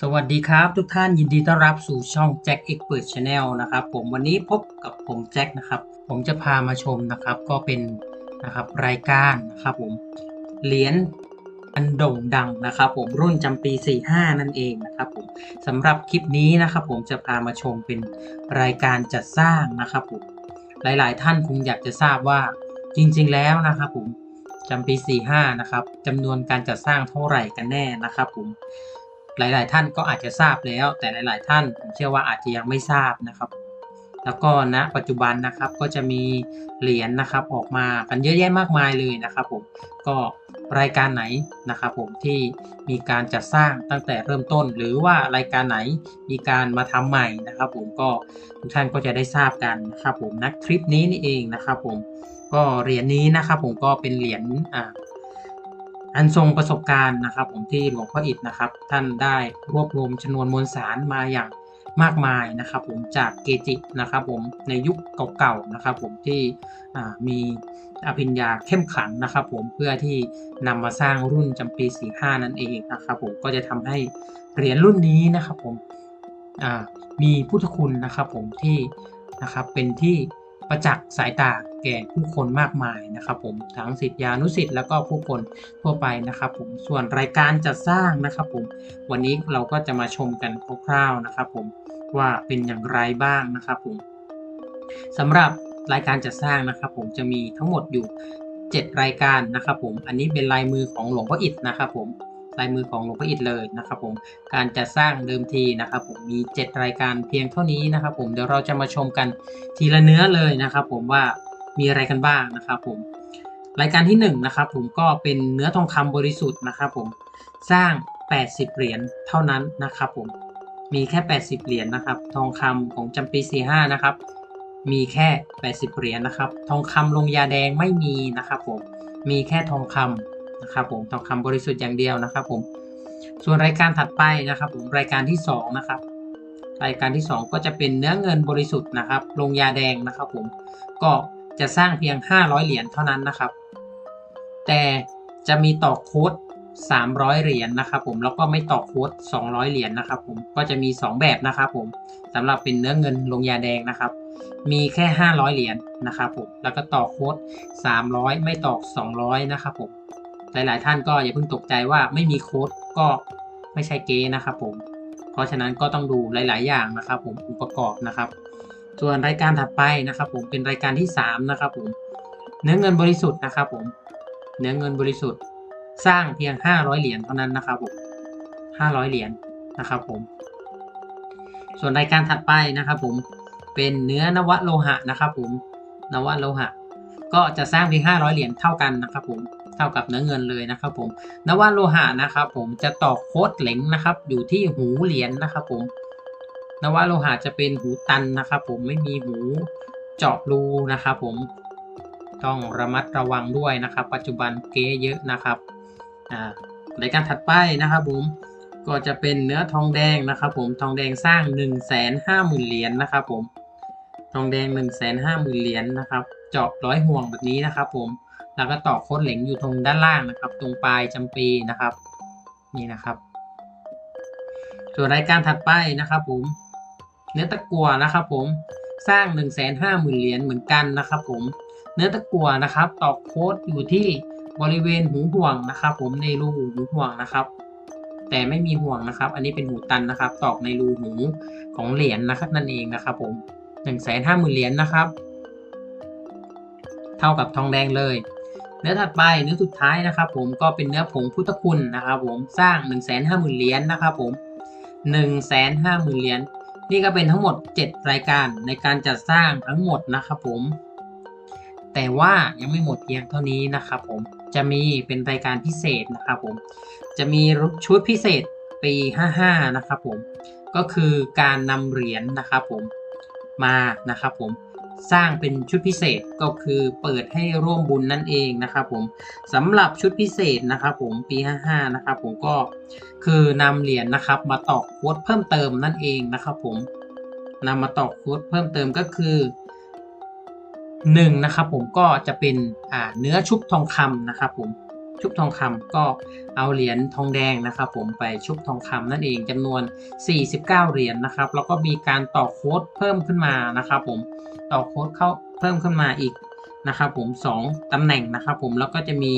สวัสดีครับทุกท่านยินดีต้อนรับสู่ช่องแจ็คเอ็กเปิดชาแนลนะครับผมวันนี้พบกับผมแจ็คนะครับ ผมจะพามาชมนะครับก็เป็นนะครับรายการนะครับผมเหรียญอันโด่งดังนะครับ ผมรุ่นจำปี 45 นั่นเองนะครับผมสำหรับคลิปนี้นะครับ ผมจะพามาชมเป็นรายการจัดสร้างนะครับผมหลาย ๆ ท่านคงอยากจะทราบว่าจริง ๆ แล้วนะครับผมจำปี 45 นะครับจำนวนการจัดสร้างเท่าไหร่กันแน่นะครับผม หลาย ๆ ท่านก็อาจจะทราบแล้ว แต่หลาย ๆ ท่านผมเชื่อว่าอาจจะยังไม่ทราบนะครับ แล้วก็ณปัจจุบันนะครับก็จะมีเหรียญนะครับออกมากันเยอะแยะมากมายเลยนะครับผมก็รายการไหนนะครับผมที่มีการจัดสร้างตั้งแต่เริ่มต้น หรือว่ารายการไหนมีการมาทำใหม่นะครับ ผมก็ทุกท่านก็จะได้ทราบกันนะครับผมนักคลิปนี้นี่เองนะครับ ผมก็เหรียญนี้นะครับผมก็เป็นเหรียญอ่า อันทรงประสบการณ์นะครับ ผมที่หลวงพ่ออิฐนะครับ ท่านได้รวบรวมชนวนมวลสารมาอย่างมากมายนะครับ ผมจากเกจินะครับ ผมในยุคเก่าๆนะครับ ผมที่มีอภิญญาเข้มขังนะครับ ผมเพื่อที่นำมาสร้างรุ่นจำปี 45 นั่นเองนะครับ ผมก็จะทำให้เหรียญรุ่นนี้นะครับ ผมมีพุทธคุณนะครับ ผมที่นะครับเป็นที่ประจักษ์สายตา แก่ผู้คนมากมายนะครับผมทั้งศิษยานุศิษย์แล้วก็ผู้คนทั่วไปนะครับผมส่วนรายการจัดสร้างนะครับผมวันนี้เราก็จะมาชมกันคร่าวๆนะครับผมว่าเป็นอย่างไรบ้างนะครับผมสำหรับรายการจัดสร้างนะครับผมจะมีทั้งหมดอยู่ 7 รายการนะครับผมอันนี้เป็นลายมือของหลวงพ่ออิฐนะครับผมลายมือของหลวงพ่ออิฐเลยนะครับผมการจัดสร้างเดิมทีนะครับผมมี 7 รายการเพียงเท่านี้นะครับผมเดี๋ยวเราจะมาชมกันทีละเนื้อเลยนะครับผมว่า มีอะไรกันบ้างนะครับผมรายการที่1นงนะครับผมก็เป็นเนื้อทองคำบริสุทธิ์นะครับผมสร้าง 80 เหรียญเท่านั้นนะครับผมมีแค่ 80 เหรียญนะครับ ทองคำของจำปี 45 นะครับ มีแค่ 80 เหรียญนะครับ ทองคำลงยาแดงไม่มีนะครับผมมีแค่ทองคำนะครับผมทองคำบริสุทธิ์อย่างเดียวนะครับผมส่วนรายการถัดไปนะครับผมรายการที่2นะครับรายการที่ 2 ก็จะเป็นเนื้อเงินบริสุทธิ์นะครับ ลงยาแดงนะครับผมก็ จะสร้างเพียง 500 เหรียญเท่านั้นนะครับ แต่จะมีต่อโค้ด 300 เหรียญนะครับผมแล้วก็ไม่ต่อโค้ด 200 เหรียญนะครับผมก็จะมี 2 แบบนะครับผมสำหรับเป็นเนื้อเงินลงยาแดงนะครับ มีแค่ 500 เหรียญนะครับผมแล้วก็ต่อโค้ด 300 ไม่ต่อ 200 นะครับผมหลาย ๆ ท่านก็อย่าเพิ่งตกใจว่าไม่มีโค้ดก็ไม่ใช่เกนะครับผมเพราะฉะนั้นก็ต้องดูหลาย ๆ อย่างนะครับผมองค์ประกอบนะครับ ส่วนรายการถัดไปนะครับผมเป็นรายการที่ 3 นะครับผมเนื้อเงินบริสุทธิ์นะครับผมเนื้อเงินบริสุทธิ์สร้างเพียง 500 เหรียญเท่านั้นนะครับผม500 เหรียญนะครับผม ส่วนรายการถัดไปนะครับผมเป็นเนื้อนวโลหะนะครับผมนวโลหะ ก็จะสร้างเพียง 500 เหรียญเท่ากันนะครับผมเท่ากับเนื้อเงินเลยนะครับผมนวโลหะนะครับผมจะต่อโค้ดเหล็งนะครับ อยู่ที่หูเหรียญนะครับผม นวโลหะจะเป็นหูตันนะครับผมไม่มีหูเจาะรูนะครับผมต้องระมัดระวังด้วยนะครับ ปัจจุบันเก๊เยอะนะครับอ่ารายการถัดไปนะครับผมก็จะเป็นเนื้อทองแดงนะครับผมทองแดงสร้าง 1 5 0 0 0 0เหรียญนะครับผมทองแดง 1 5 0 0 0 0เหรียญนะครับ เจาะร้อยห่วงแบบนี้นะครับผมแล้วก็ต่อโคดเหล็งอยู่ตรงด้านล่างนะครับ ตรงปลายจำปีนะครับนี่นะครับ ส่วนรายการถัดไปนะครับผม เนื้อตะกัวนะครับผมสร้าง 1 5 0 0 0 0เหรียญเหมือนกันนะครับผมเนื้อตะกัวนะครับตอกโค้ดอยู่ที่บริเวณหูห่วงนะครับ ผมในรูหูห่วงนะครับ แต่ไม่มีห่วงนะครับ อันนี้เป็นหูตันนะครับ ตอกในรูหูของเหรียญนะครับ นั่นเองนะครับผมหนึ่งแสนห้าหมื่นเหรียญนะครับ เท่ากับทองแดงเลยเนื้อถัดไปเนื้อสุดท้ายนะครับ ผมก็เป็นเนื้อผงพุทธคุณนะครับ ผมสร้าง1นึ่งแสนห้าหมื่นเหรียญนะครับ ผม1นึ่งแสนห้าหมื่นเหรียญ นี่ก็เป็นทั้งหมด 7 รายการในการจัดสร้างทั้งหมดนะครับผม แต่ว่ายังไม่หมดเพียงเท่านี้นะครับผมจะมีเป็นรายการพิเศษนะครับผม จะมีชุดพิเศษปี 55 นะครับผม ก็คือการนำเหรียญนะครับผมมานะครับผม สร้างเป็นชุดพิเศษก็คือเปิดให้ร่วมบุญนั่นเองนะครับผมสำหรับชุดพิเศษนะครับผมปี 55 นะครับผมก็คือนำเหรียญนะครับมาตอกโค้ดเพิ่มเติมนั่นเองนะครับผมนำมาตอกโค้ดเพิ่มเติมก็คือหนึ่งนะครับผมก็จะเป็นเนื้อชุบทองคำนะครับผมชุบทองคำก็เอาเหรียญทองแดงนะครับผมไปชุบทองคำนั่นเองจำนวน 49 เหรียญนะครับแล้วก็มีการต่อโค้ดเพิ่มขึ้นมานะครับผม ต่อโค้ดเข้าเพิ่มขึ้นมาอีกนะครับผม2ตำแหน่งนะครับผมแล้วก็จะมี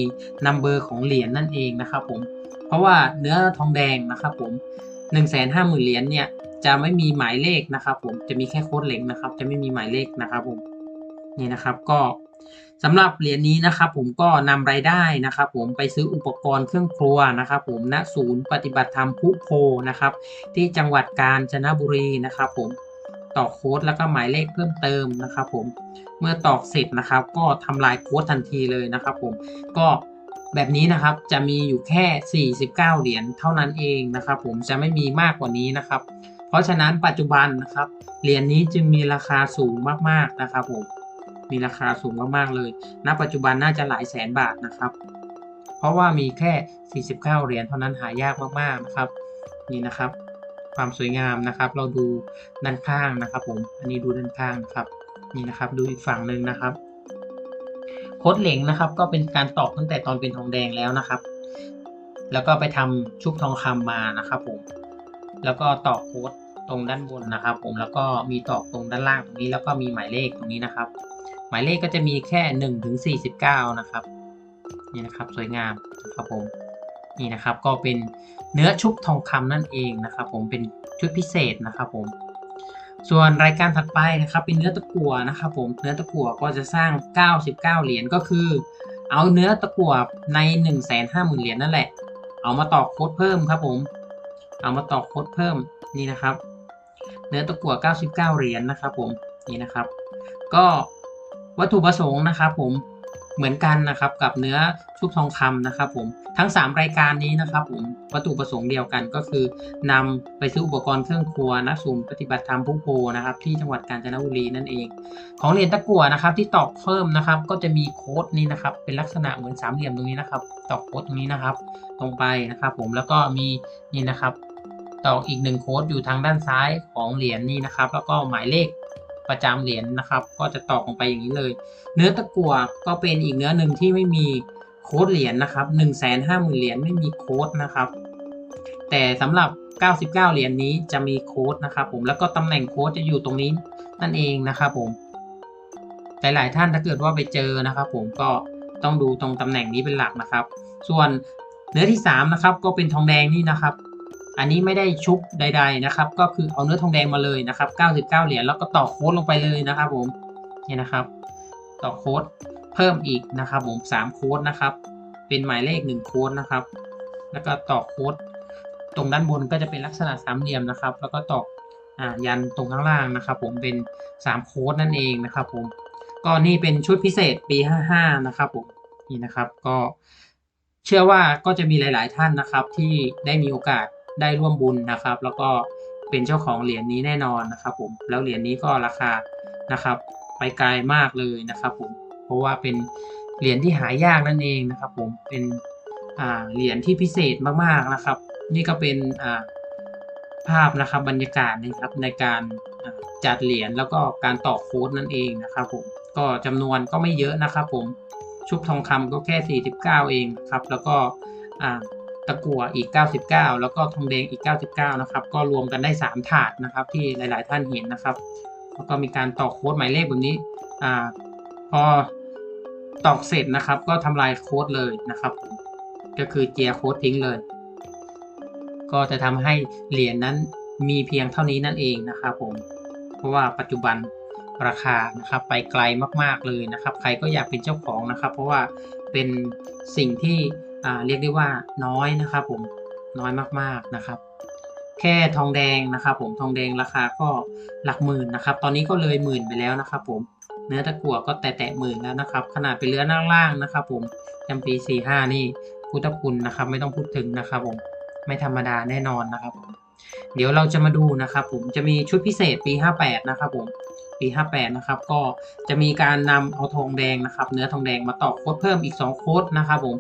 นัมเบอร์ของเหรียญนั่นเองนะครับผมเพราะว่าเนื้อทองแดงนะครับผม1 5 0 0 0 0เหรียญเนี่ยจะไม่มีหมายเลขนะครับผมจะมีแค่โค้ดเหล็กนะครับ จะไม่มีหมายเลขนะครับผมนี่นะครับก็สำหรับเหรียญนี้นะครับผมก็นำรายได้นะครับผมไปซื้ออุปกรณ์เครื่องครัวนะครับผมณศูนย์ปฏิบัติธรรมพุโพนะครับ ที่จังหวัดกาญจนบุรีนะครับผม ต่อโค้ดแล้วก็หมายเลขเพิ่มเติมนะครับผมเมื่อตอกเสร็จนะครับ ก็ทำลายโค้ดทันทีเลยนะครับผมก็แบบนี้นะครับจะมีอยู่แค่ 49 เหรียญเท่านั้นเองนะครับผมจะไม่มีมากกว่านี้นะครับ เพราะฉะนั้นปัจจุบันนะครับเหรียญนนี้จึงมีราคาสูงมากๆนะครับผมมีราคาสูงมากๆเลยณปัจจุบันน่าจะหลายแสนบาทนะครับ เพราะว่ามีแค่ 49 เหรียญเท่านั้นหายากมากๆนะครับนี่นะครับ ความสวยงามนะครับ เราดูด้านข้างนะครับ ผม อันนี้ดูด้านข้างนะครับนี่นะครับ ดูอีกฝั่งหนึ่งนะครับโคดเหล็งนะครับ ก็เป็นการตอกตั้งแต่ตอนเป็นทองแดงแล้วนะครับ แล้วก็ไปทำชุบทองคำมานะครับ ผม แล้วก็ตอกโคดตรงด้านบนนะครับ ผมแล้วก็มีตอกตรงด้านล่างตรงนี้แล้วก็มีหมายเลขตรงนี้นะครับ หมายเลขก็จะมีแค่1นถึงสีนะครับนี่นะครับ สวยงามนะครับผม นี่นะครับ ก็เป็นเนื้อชุบทองคำนั่นเองนะครับ ผมเป็นชุดพิเศษนะครับผม ส่วนรายการถัดไปนะครับ เป็นเนื้อตะกั่วนะครับ ผมเนื้อตะกั่วก็จะสร้าง 99 เหรียญก็คือ เอาเนื้อตะกั่วใน 1 5 0 0 0 0เหรียญนั่นแหละ เอามาตอกโค้ดเพิ่มครับผม เอามาตอกโค้ดเพิ่มนี่นะครับ เนื้อตะกั่ว 99 เหรียญนะครับ ผมนี่นะครับ ก็วัตถุประสงค์นะครับ ผม เหมือนกันนะครับกับเนื้อชุบทองคำนะครับผมทั้ง 3 รายการนี้นะครับผมวัตถุประสงค์เดียวกันก็คือนำไปซื้ออุปกรณ์เครื่องครัวณศูนย์ปฏิบัติธรรมพุโพนะครับที่จังหวัดกาญจนบุรีนั่นเอง ของเหรียญตะกั่วนะครับที่ตอกเพิ่มนะครับ ก็จะมีโค้ดนี้นะครับ เป็นลักษณะเหมือนสามเหลี่ยมตรงนี้นะครับ ตอกโค้ดตรงนี้นะครับ ตรงไปนะครับ ผมแล้วก็มีนี่นะครับ ตอกอีกหนึ่งโค้ดอยู่ทางด้านซ้ายของเหรียญนี่นะครับ แล้วก็หมายเลข ประจำเหรียญนะครับ ก็จะตอกลงไปอย่างนี้เลย เนื้อตะกั่วก็เป็นอีกเนื้อหนึ่งที่ไม่มีโค้ดเหรียญนะครับ1นึ่งแสนห้าหมื่นเหรียญไม่มีโค้ดนะครับ แต่สำหรับ 99 เหรียญนนี้จะมีโค้ดนะครับผมแล้วก็ตำแหน่งโค้ดจะอยู่ตรงนี้นั่นเองนะครับผมหลายๆท่านถ้าเกิดว่าไปเจอนะครับผมก็ต้องดูตรงตำแหน่งนี้เป็นหลักนะครับ ส่วนเนื้อที่3นะครับก็เป็นทองแดงนี่นะครับ อันนี้ไม่ได้ชุบใด ๆนะครับ ก็คือเอาเนื้อทองแดงมาเลยนะครับ 99 เหรียญแล้วก็ต่อโค้ดลงไปเลยนะครับผมนี่นะครับ ต่อโค้ดเพิ่มอีกนะครับ ผม3โค้ดนะครับ เป็นหมายเลข1โค้ดนะครับ แล้วก็ต่อโค้ดตรงด้านบนก็จะเป็นลักษณะสามเหลี่ยมนะครับ แล้วก็ตอกอ่ายันตรงข้างล่างนะครับ ผมเป็น3โค้ดนั่นเองนะครับผมก็นี่เป็นชุดพิเศษปี 55 นะครับผมนี่นะครับก็เชื่อว่าก็จะมีหลาย ๆ ท่านนะครับที่ได้มีโอกาส ได้ร่วมบุญนะครับ แล้วก็เป็นเจ้าของเหรียญนี้แน่นอนนะครับผมแล้วเหรียญนี้ก็ราคานะครับ ไปไกลมากเลยนะครับผมเพราะว่าเป็นเหรียญที่หายากนั่นเองนะครับ ผมเป็นอ่าเหรียญที่พิเศษมากๆนะครับ นี่ก็เป็นอ่าภาพนะครับบรรยากาศนะครับในการจัดเหรียญแล้วก็การต่อโค้ดนั่นเองนะครับผมก็จำนวนก็ไม่เยอะนะครับ ผมชุบทองคำก็แค่ 49 เองครับแล้วก็อ่า ตะกั่วอีก 99 แล้วก็ทองแดงอีก 99 นะครับ ก็รวมกันได้ 3 ถาดนะครับ ที่หลาย ๆ ท่านเห็นนะครับ แล้วก็มีการต่อโค้ดหมายเลขแบบนี้อ่าพอตอกเสร็จนะครับก็ทำลายโค้ดเลยนะครับ ก็คือเจียโค้ดทิ้งเลย ก็จะทำให้เหรียญนนั้นมีเพียงเท่านี้นั่นเองนะครับผม เพราะว่าปัจจุบันราคานะครับไปไกลมากๆเลยนะครับ ใครก็อยากเป็นเจ้าของนะครับ เพราะว่าเป็นสิ่งที่ เรียกได้ว่าน้อยนะครับผมน้อยมากๆนะครับ แค่ทองแดงนะครับ ผมทองแดงราคาก็หลักหมื่นนะครับ ตอนนี้ก็เลยหมื่นไปแล้วนะครับ ผมเนื้อตะกั่วก็แตะแตะหมื่นแล้วนะครับ ขนาดเป็นเรือนั่งล่างนะครับ ผมจำปีสี่ห้านี่พุทธคุณนะครับ ไม่ต้องพูดถึงนะครับ ผมไม่ธรรมดาแน่นอนนะครับผมเดี๋ยวเราจะมาดูนะครับ ผมจะมีชุดพิเศษปีห้าแปดนะครับ ผมปีห้าแปดนะครับ ก็จะมีการนำเอาทองแดงนะครับ เนื้อทองแดงมาต่อโค้ดเพิ่มอีกสองโค้ดนะครับ ผม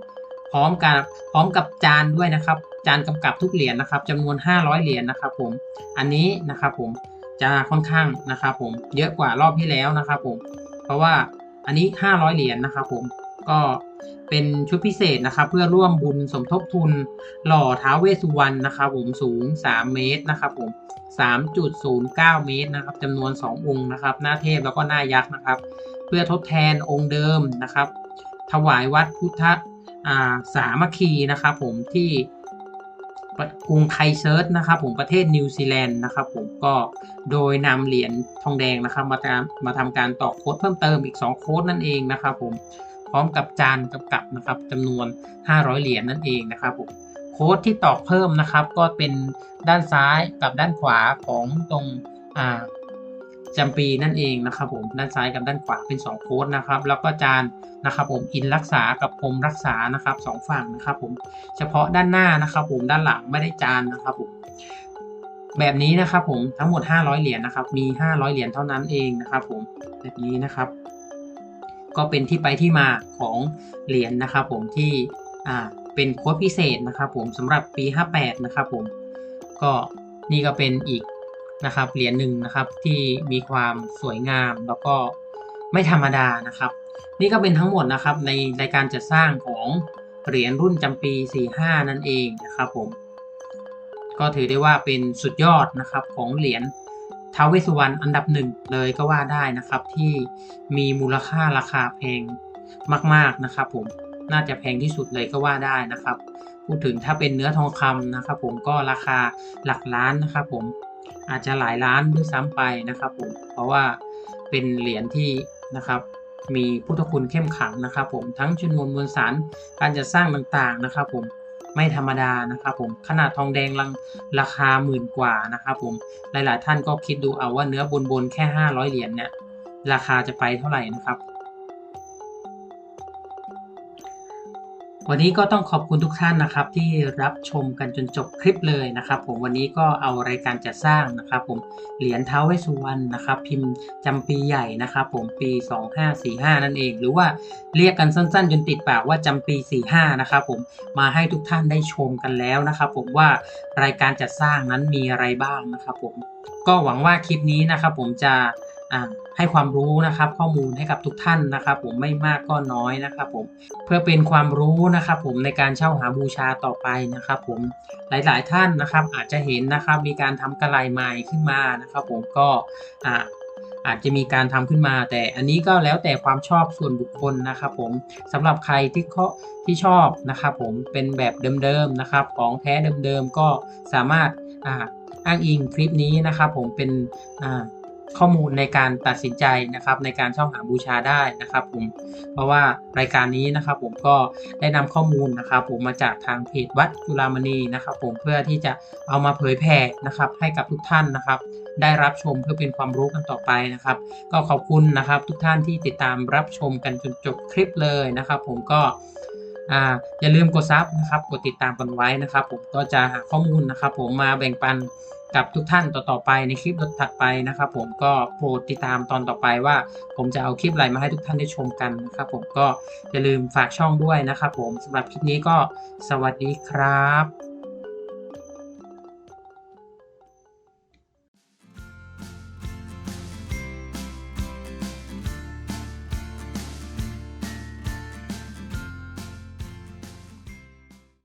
พร้อมกับพร้อมกับจานด้วยนะครับ จานกำกับทุกเหรียญนะครับจำนวน 500 เหรียญนะครับผมอันนี้นะครับผมจะค่อนข้างนะครับผมเยอะกว่ารอบที่แล้วนะครับผมเพราะว่าอันนี้ 500 เหรียญนะครับผมก็เป็นชุดพิเศษนะครับเพื่อร่วมบุญสมทบทุนหล่อท้าเวสุวรรณนะครับผมสูง 3 เมตรนะครับผม 3.09 เมตรนะครับจำนวน 2 องค์นะครับ หน้าเทพแล้วก็หน้ายักษ์นะครับ เพื่อทดแทนองค์เดิมนะครับ ถวายวัดพุทธ สามัคคีนะครับผมที่กรุงไคเซิร์ตนะครับผมประเทศนิวซีแลนด์นะครับผมก็โดยนำเหรียญทองแดงนะครับมาทำมาทำการต่อโค้ดเพิ่มเติมอีก 2 โค้ดนั่นเองนะครับผมพร้อมกับจานกำกับนะครับจำนวน 500 เหรียญนั่นเองนะครับผมโค้ดที่ตอกเพิ่มนะครับก็เป็นด้านซ้ายกับด้านขวาของตรงอ่า จำปีนั่นเองนะครับผมด้านซ้ายกับด้านขวาเป็น 2โค้ดนะครับแล้วก็จานนะครับผมอินรักษากับพรมรักษานะครับสองฝั่งนะครับผมเฉพาะด้านหน้านะครับผมด้านหลังไม่ได้จานนะครับผมแบบนี้นะครับผมทั้งหมด 500 เหรียญนะครับมี 500 เหรียญเท่านั้นเองนะครับผมแบบนี้นะครับก็เป็นที่ไปที่มาของเหรียญนะครับผมที่อ่าเป็นโค้ดพิเศษนะครับผมสำหรับปี 58 นะครับผมก็นี่ก็เป็นอีก นะครับเหรียญหนึ่งนะครับที่มีความสวยงามแล้วก็ไม่ธรรมดานะครับ นี่ก็เป็นทั้งหมดนะครับในในการจัดสร้างของเหรียญรุ่นจำปี 45 นั่นเองนะครับผมก็ถือได้ว่าเป็นสุดยอดนะครับของเหรียญท้าวเวสุวรรณอันดับหนึ่งเลยก็ว่าได้นะครับที่มีมูลค่าราคาแพงมาก ๆนะครับผมน่าจะแพงที่สุดเลยก็ว่าได้นะครับ พูดถึงถ้าเป็นเนื้อทองคำนะครับผมก็ราคาหลักล้านนะครับผม อาจจะหลายล้านด้วยซ้ำไปนะครับผมเพราะว่าเป็นเหรียญที่นะครับมีพุทธคุณเข้มขังนะครับผมทั้งชนวนมวลสารการจัดสร้างต่างๆนะครับผมไม่ธรรมดานะครับผมขนาดทองแดงลังราคาหมื่นกว่านะครับผมหลายๆท่านก็คิดดูเอาว่าเนื้อบนๆแค่ 500 เหรียญเนี่ยราคาจะไปเท่าไหร่นะครับ วันนี้ก็ต้องขอบคุณทุกท่านนะครับ ที่รับชมกันจนจบคลิปเลยนะครับ ผมวันนี้ก็เอารายการจัดสร้างนะครับ ผมเหรียญเท้าวเวสสุวรรณนะครับ พิมพ์จำปีใหญ่นะครับ ผมปี 2545 นั่นเอง หรือว่าเรียกกันสั้นๆ จนติดปากว่าจำปี 45 นะครับ ผมมาให้ทุกท่านได้ชมกันแล้วนะครับ ผมว่ารายการจัดสร้างนั้นมีอะไรบ้างนะครับ ผมก็หวังว่าคลิปนี้นะครับ ผมจะ ให้ความรู้นะครับข้อมูลให้กับทุกท่านนะครับ ผมไม่มากก็น้อยนะครับผมเพื่อเป็นความรู้นะครับผมในการเช่าหาบูชาต่อไปนะครับผมหลายๆท่านนะครับอาจจะเห็นนะครับมีการทำกระไรไม้ขึ้นมานะครับ ผมก็อาจจะมีการทำขึ้นมา แต่อันนี้ก็แล้วแต่ความชอบส่วนบุคคลนะครับ ผมสำหรับใครที่เขาที่ชอบนะครับ ผมเป็นแบบเดิมๆนะครับ ของแท้เดิมๆก็สามารถอ้างอิงคลิปนี้นะครับ ผมเป็น ข้อมูลในการตัดสินใจนะครับในการเช่าหาบูชาได้นะครับผมเพราะว่ารายการนี้นะครับผมก็ได้นำข้อมูลนะครับผมมาจากทางเพจวัดจุฬามณีนะครับ ผมเพื่อที่จะเอามาเผยแผ่นะครับให้กับทุกท่านนะครับ ได้รับชมเพื่อเป็นความรู้กันต่อไปนะครับ ก็ขอบคุณนะครับทุกท่านที่ติดตามรับชมกันจนจบคลิปเลยนะครับ ผมก็อย่าลืมกดซับนะครับ กดติดตามกันไว้นะครับ ผมก็จะหาข้อมูลนะครับ ผมมาแบ่งปัน กับทุกท่านต่อๆไปในคลิปถัดไปนะครับ ผมก็โปรดติดตามตอนต่อไปว่า ผมจะเอาคลิปอะไรมาให้ทุกท่านได้ชมกันนะครับผมก็อย่าลืมฝากช่องด้วยนะครับผมสำหรับคลิปนี้ก็สวัสดีครับ